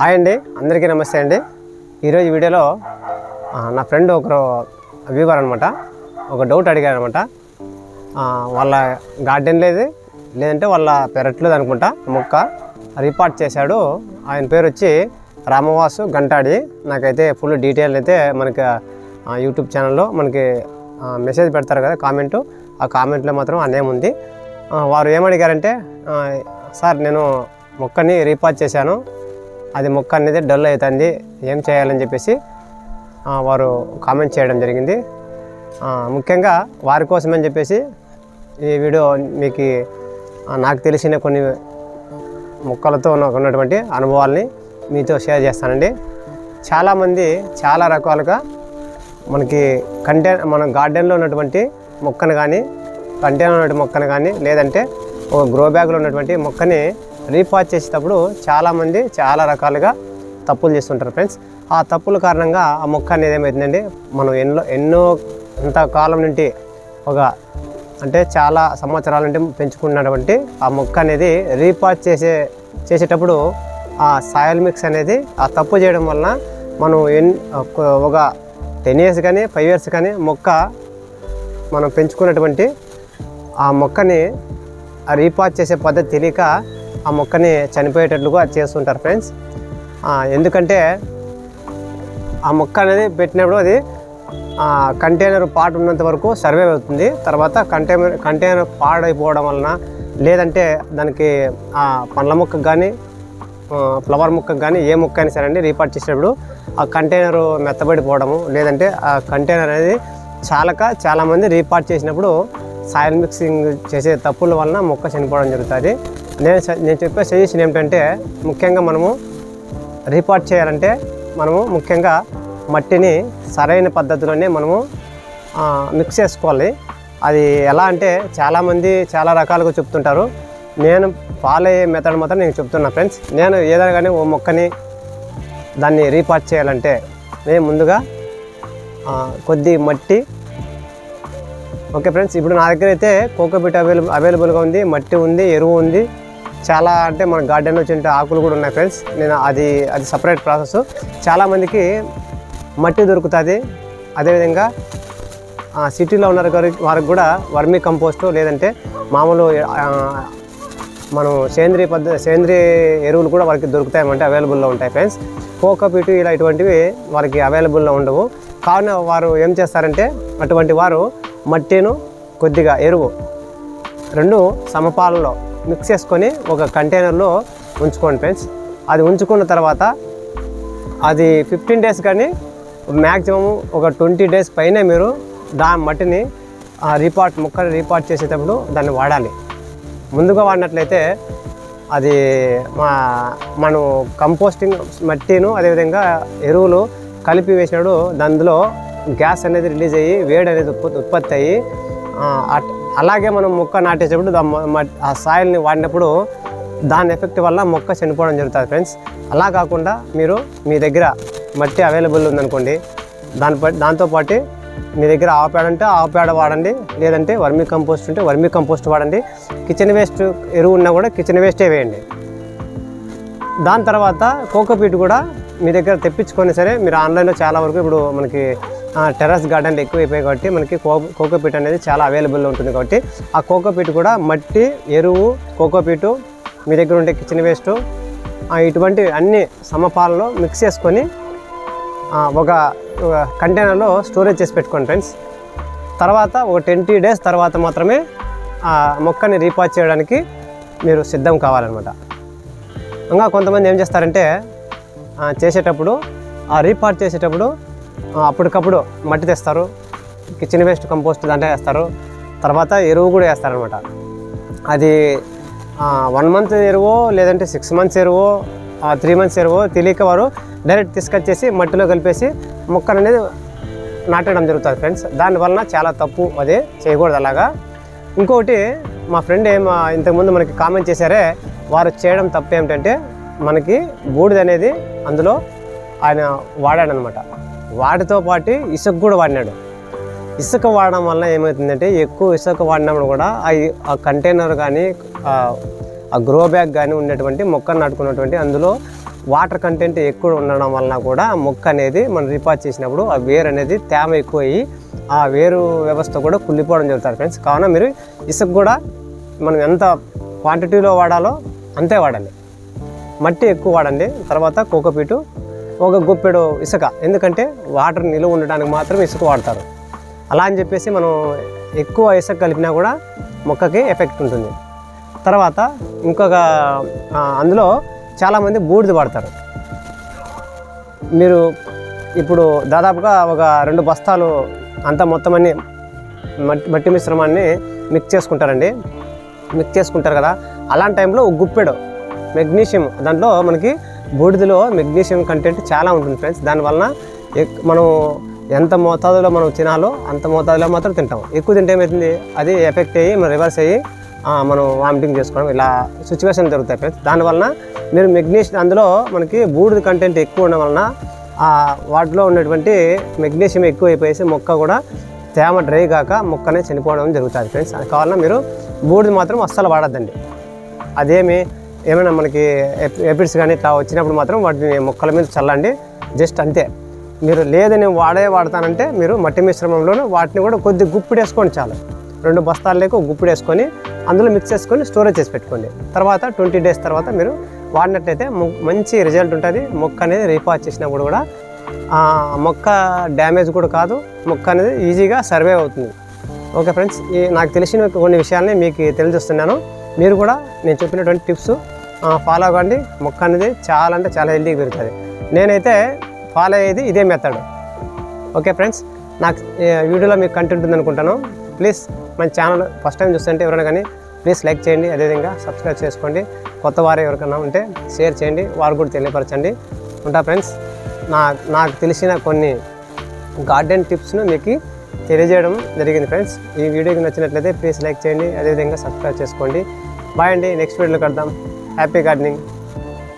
Hi అండి అందరికీ నమస్తే అండి. ఈరోజు వీడియోలో నా ఫ్రెండ్ ఒకరు వ్యూవర్ అనమాట ఒక డౌట్ అడిగారు అనమాట వాళ్ళ గార్డెన్ లేదు లేదంటే వాళ్ళ పెరట్లేదు అనుకుంటా మొక్క రిపోర్ట్ చేశాడు. ఆయన పేరు వచ్చి రామవాసు గంటాడి. నాకైతే ఫుల్ డీటెయిల్ అయితే మనకి యూట్యూబ్ ఛానల్లో మనకి మెసేజ్ పెడతారు కదా కామెంటు. ఆ కామెంట్లో మాత్రం ఆ నేమ్ ఉంది. వారు ఏమడిగారంటే సార్ నేను మొక్కని రీపార్ట్ చేశాను. అది మొక్క అనేది డల్ అవుతుంది ఏం చేయాలని చెప్పేసి వారు కామెంట్ చేయడం జరిగింది. ముఖ్యంగా వారి కోసమని చెప్పేసి ఈ వీడియో మీకు నాకు తెలిసిన కొన్ని మొక్కలతో నాకు ఉన్నటువంటి అనుభవాల్ని మీతో షేర్ చేస్తానండి. చాలామంది చాలా రకాలుగా మనకి కంటే మన గార్డెన్లో ఉన్నటువంటి మొక్కను కానీ కంటైనర్ ఉన్నటువంటి మొక్కను కానీ లేదంటే ఒక గ్రో బ్యాగ్లో ఉన్నటువంటి మొక్కని రీపాచ్ చేసేటప్పుడు చాలామంది చాలా రకాలుగా తప్పులు చేస్తుంటారు ఫ్రెండ్స్. ఆ తప్పుల కారణంగా ఆ మొక్క అనేది ఏమవుతుందండి మనం ఎన్నో ఎన్నో ఇంత కాలం నుండి ఒక అంటే చాలా సంవత్సరాల నుండి పెంచుకున్నటువంటి ఆ మొక్క అనేది రీపాచ్ చేసే చేసేటప్పుడు ఆ సాయిల్ మిక్స్ అనేది ఆ తప్పు చేయడం వలన మనం ఎన్ ఒక- ఒక టెన్ ఇయర్స్ కానీ ఫైవ్ ఇయర్స్ కానీ మొక్క మనం పెంచుకున్నటువంటి ఆ మొక్కని రీపాచ్ చేసే పద్ధతి తెలియక ఆ మొక్కని చనిపోయేటట్లుగా చేస్తుంటారు ఫ్రెండ్స్. ఎందుకంటే ఆ మొక్క అనేది పెట్టినప్పుడు అది కంటైనర్ పాడు ఉన్నంత వరకు సర్వే అవుతుంది. తర్వాత కంటైనర్ కంటైనర్ పాడైపోవడం వలన లేదంటే దానికి ఆ పండ్ల మొక్కకు కానీ ఫ్లవర్ మొక్కకు కానీ ఏ మొక్క అయినా సరే అండి రీపార్ట్ చేసేటప్పుడు ఆ కంటైనర్ మెత్తబడిపోవడము లేదంటే ఆ కంటైనర్ అనేది చాలక చాలామంది రీపార్ట్ చేసినప్పుడు సాయిల్ మిక్సింగ్ చేసే తప్పుల వలన మొక్క చనిపోవడం జరుగుతుంది. నేను నేను చెప్పే సజెషన్ ఏమిటంటే ముఖ్యంగా మనము రీపార్ట్ చేయాలంటే మనము ముఖ్యంగా మట్టిని సరైన పద్ధతిలోనే మనము మిక్స్ చేసుకోవాలి. అది ఎలా అంటే చాలామంది చాలా రకాలుగా చెప్తుంటారు. నేను ఫాలో అయ్యే మెథడ్ మాత్రం నేను చెప్తున్నా ఫ్రెండ్స్ నేను ఏదైనా కానీ ఓ మొక్కని దాన్ని రీపార్ట్ చేయాలంటే నేను ముందుగా కొద్ది మట్టి ఓకే ఫ్రెండ్స్ ఇప్పుడు నా దగ్గర అయితే కోకోబిట్ అవైలబుల్ అవైలబుల్గా ఉంది మట్టి ఉంది ఎరువు ఉంది. చాలా అంటే మన గార్డెన్లో చిన్న ఆకులు కూడా ఉన్నాయి ఫ్రెండ్స్ నేను అది అది సపరేట్ ప్రాసెస్ చాలామందికి మట్టి దొరుకుతుంది. అదేవిధంగా ఆ, సిటీలో ఉన్న వారికి కూడా వర్మీ కంపోస్టు లేదంటే మామూలు మనం సేంద్రియ పద్ధతి సేంద్రియ ఎరువులు కూడా వారికి దొరుకుతాయమంటే అవైలబుల్లో ఉంటాయి ఫ్రెండ్స్ కోకోపీటు ఇలా ఇటువంటివి వారికి అవైలబుల్లో ఉండవు. కావున వారు ఏం చేస్తారంటే అటువంటి వారు మట్టిను కొద్దిగా ఎరువు రెండు సమపాలలో మిక్స్ చేసుకొని ఒక కంటైనర్లో ఉంచుకోండి ఫ్రెండ్స్. అది ఉంచుకున్న తర్వాత అది ఫిఫ్టీన్ డేస్ కానీ మ్యాక్సిమం ఒక ట్వంటీ డేస్ పైన మీరు దా మట్టిని రీపార్ట్ ముక్కలు రీపార్ట్ చేసేటప్పుడు దాన్ని వాడాలి. ముందుగా వాడినట్లయితే అది మా మనం కంపోస్టింగ్ మట్టిను అదేవిధంగా ఎరువులు కలిపి వేసినప్పుడు అందులో గ్యాస్ అనేది రిలీజ్ అయ్యి వేడి అనేది ఉత్పత్తి ఉత్పత్తి అయ్యి అలాగే మనం మొక్క నాటేటప్పుడు మ- ఆ సాయిల్ని వాడినప్పుడు దాని ఎఫెక్ట్ వల్ల మొక్క చనిపోవడం జరుగుతుంది ఫ్రెండ్స్. అలా కాకుండా మీరు మీ దగ్గర మట్టి అవైలబుల్ ఉందనుకోండి దాని దాంతోపాటు మీ దగ్గర ఆవు పేడ ఉంటే ఆవు పేడ వాడండి లేదంటే వర్మీ కంపోస్ట్ ఉంటే వర్మీ కంపోస్ట్ వాడండి. కిచెన్ వేస్ట్ ఎరువు ఉన్నా కూడా కిచెన్ వేస్టే వేయండి. దాని తర్వాత కోకోపీట్ కూడా మీ దగ్గర తెప్పించుకొని సరే మీరు ఆన్లైన్లో చాలా వరకు ఇప్పుడు మనకి టెర్రస్ గార్డెన్లు ఎక్కువైపోయాయి కాబట్టి మనకి కో కోకోపీట్ అనేది చాలా అవైలబుల్లో ఉంటుంది కాబట్టి ఆ కోకోపీట్ కూడా మట్టి ఎరువు కోకోపీటు మీ దగ్గర ఉండే కిచెన్ వేస్ట్ ఇటువంటి అన్ని సమపాలలో మిక్స్ చేసుకొని ఒక కంటైనర్లో స్టోరేజ్ చేసి పెట్టుకోండి ఫ్రెండ్స్ తర్వాత ఒక ట్వంటీ డేస్ తర్వాత మాత్రమే ఆ మొక్కని రీపాచ్ చేయడానికి మీరు సిద్ధం కావాలన్నమాట. ఇంకా కొంతమంది ఏం చేస్తారంటే చేసేటప్పుడు ఆ రీపార్ట్ చేసేటప్పుడు అప్పటికప్పుడు మట్టి తెస్తారు కిచెన్ వేస్ట్ కంపోస్ట్ దాంట్లో వేస్తారు తర్వాత ఎరువు కూడా వేస్తారనమాట అది వన్ మంత్ ఎరువో లేదంటే సిక్స్ మంత్స్ ఎరువో త్రీ మంత్స్ ఎరువో తెలియక వారు డైరెక్ట్ తీసుకొచ్చేసి మట్టిలో కలిపేసి మొక్కలు అనేది నాటడం జరుగుతుంది ఫ్రెండ్స్ దానివలన చాలా తప్పు అది చేయకూడదు అలాగా. ఇంకొకటి మా ఫ్రెండ్ ఏం ఇంతకుముందు మనకి కామెంట్ చేశారే వారు చేయడం తప్పు ఏమిటంటే మనకి బూడిద అనేది అందులో ఆయన వాడాడనమాట వాటితో పాటు ఇసుక కూడా వాడినాడు. ఇసుక వాడడం వల్ల ఏమవుతుందంటే ఎక్కువ ఇసుక వాడినప్పుడు కూడా ఆ ఆ కంటైనర్ కానీ ఆ గ్రో బ్యాగ్ కానీ ఉన్నటువంటి మొక్కను నాటుకున్నటువంటి అందులో వాటర్ కంటెంట్ ఎక్కువ ఉండడం వలన కూడా మొక్క అనేది మనం రిపార్ట్ చేసినప్పుడు ఆ వేరు అనేది తేమ ఎక్కువ అయ్యి ఆ వేరు వ్యవస్థ కూడా కుళ్ళిపోవడం జరుగుతుంది ఫ్రెండ్స్. కావున మీరు ఇసుక కూడా మనం ఎంత క్వాంటిటీలో వాడాలో అంతే వాడండి. మట్టి ఎక్కువ వాడండి. తర్వాత కోకోపీటు ఒక గుప్పెడు ఇసుక. ఎందుకంటే వాటర్ నిలువ ఉండడానికి మాత్రం ఇసుక వాడతారు. అలా అని చెప్పేసి మనం ఎక్కువ ఇసుక కలిపినా కూడా మొక్కకి ఎఫెక్ట్ ఉంటుంది. తర్వాత ఇంకొక అందులో చాలామంది బూడిద వాడతారు. మీరు ఇప్పుడు దాదాపుగా ఒక రెండు బస్తాలు అంతా మొత్తం అన్ని మట్టి మట్టి మిశ్రమాన్ని మిక్స్ చేసుకుంటారండి. మిక్స్ చేసుకుంటారు కదా. అలాంటి టైంలో గుప్పెడు మెగ్నీషియం దాంట్లో మనకి బూడిదలో మెగ్నీషియం కంటెంట్ చాలా ఉంటుంది ఫ్రెండ్స్ దానివలన ఎక్- మనం ఎంత మోతాదులో మనం తినాలో అంత మోతాదులో మాత్రం తింటాం. ఎక్కువ తింటే ఏమవుతుంది అది ఎఫెక్ట్ అయ్యి మనం రివర్స్ అయ్యి మనం వామిటింగ్ చేసుకోవడం ఇలా సిచ్యువేషన్ జరుగుతాయి ఫ్రెండ్స్ దానివలన మీరు మెగ్నీషియం అందులో మనకి బూడిద కంటెంట్ ఎక్కువ ఉండడం వలన ఆ వాటిలో ఉన్నటువంటి మెగ్నీషియం ఎక్కువ అయిపోయేసి మొక్క కూడా తేమ డ్రై కాక మొక్కనే చనిపోవడం జరుగుతుంది ఫ్రెండ్స్ అది కావాలన్నా మీరు బూడిద మాత్రం అస్సలు వాడద్దండి. అదేమి ఏమైనా మనకి ఎప్- ఎపిడ్స్ కానీ ఇట్లా వచ్చినప్పుడు మాత్రం వాటిని మొక్కల మీద చల్లండి. జస్ట్ అంతే. మీరు లేదని వాడే వాడతానంటే మీరు మట్టి మిశ్రమంలోనూ వాటిని కూడా కొద్ది గుప్పిడి వేసుకోండి చాలు. రెండు బస్తాలు లేక గుప్పిడి వేసుకొని అందులో మిక్స్ చేసుకొని స్టోరేజ్ చేసి పెట్టుకోండి. తర్వాత ట్వంటీ డేస్ తర్వాత మీరు వాడినట్లయితే మంచి రిజల్ట్ ఉంటుంది. మొక్క అనేది రీపాచ్ చేసినప్పుడు కూడా మొక్క డ్యామేజ్ కూడా కాదు. మొక్క అనేది ఈజీగా సర్వే అవుతుంది. ఓకే ఫ్రెండ్స్ ఈ నాకు తెలిసిన కొన్ని విషయాల్ని మీకు తెలియజేస్తున్నాను. మీరు కూడా నేను చెప్పినటువంటి టిప్స్ ఫాలో అవ్వండి. మొక్క అనేది చాలా అంటే చాలా హెల్దీగా పెరుగుతుంది. నేనైతే ఫాలో అయ్యేది ఇదే మెథడ్ ఓకే ఫ్రెండ్స్ నాకు వీడియోలో మీకు కంటెంట్ ఉందనుకుంటాను ప్లీజ్ మన ఛానల్ ఫస్ట్ టైం చూస్తుంటే ఎవరైనా కానీ ప్లీజ్ లైక్ చేయండి. అదేవిధంగా సబ్స్క్రైబ్ చేసుకోండి. కొత్త వారు ఎవరికైనా ఉంటే షేర్ చేయండి. వారు కూడా తెలియపరచండి. ఉంటా ఫ్రెండ్స్ నా నాకు తెలిసిన కొన్ని గార్డెన్ టిప్స్ను మీకు తెలియజేయడం జరిగింది ఫ్రెండ్స్. ఈ వీడియోకి నచ్చినట్లయితే ప్లీజ్ లైక్ చేయండి అదేవిధంగా సబ్స్క్రైబ్ చేసుకోండి. బాయ్ అండి నెక్స్ట్ వీడియోలో కడదాం హ్యాపీ గార్డెనింగ్.